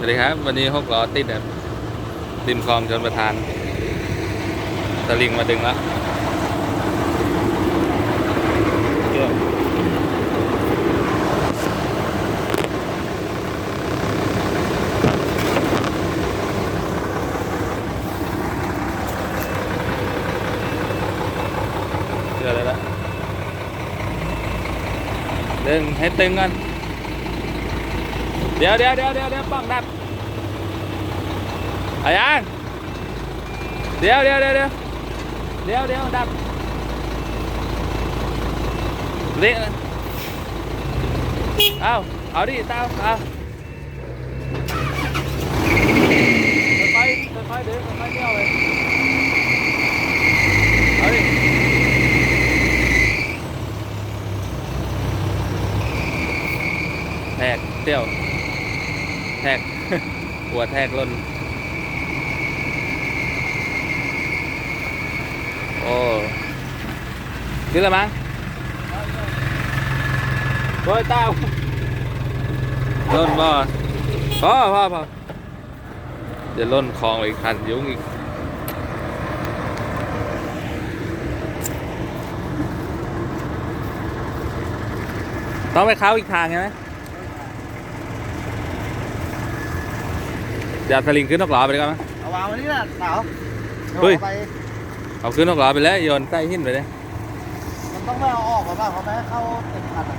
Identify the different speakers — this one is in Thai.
Speaker 1: สวัสดีครับ วันนี้หกล้อติดแบบริมคลองชนประทานสลิงมาดึงแล้วเชื่ออเลยละดึงให้ตึงกัน เดี๋ยวเดี๋ยวเดี๋ยวเดี๋ยวเดี๋ยวป้องดับอายังเดี๋ยวเดี๋ยวเดี๋ยวเดี๋ยวเดี๋ยวเดี๋ยวดับเละนะเอาเอาดิตามเอาค่อยๆค่อยๆเดี๋ยวค่อยๆเดี่ยวเลยเอาดิแทกเตี้ยว แทกหัวแทกล่นโอ้ขึ้นแล้วมั้งโอ้ยเต้าล่นบ่พอพอพอเดี๋ยวล่นคลองอีกคันยุ่งอีกต้องไปเข้าอีกทางใช่ไหม เดี๋ยวสลิงขึ้นนกหลอไปเลยกันไหม
Speaker 2: เอาวางไว้นี่แหละเต๋า
Speaker 1: เฮ้ย
Speaker 2: อาไป
Speaker 1: เอาขึ้นนกหลอไปแล้วโยนใต้หินไปเลย
Speaker 2: มันต้องไม่เอาออกหรอเปล่าเขาไม่ให้เข้าเต็มคันอะ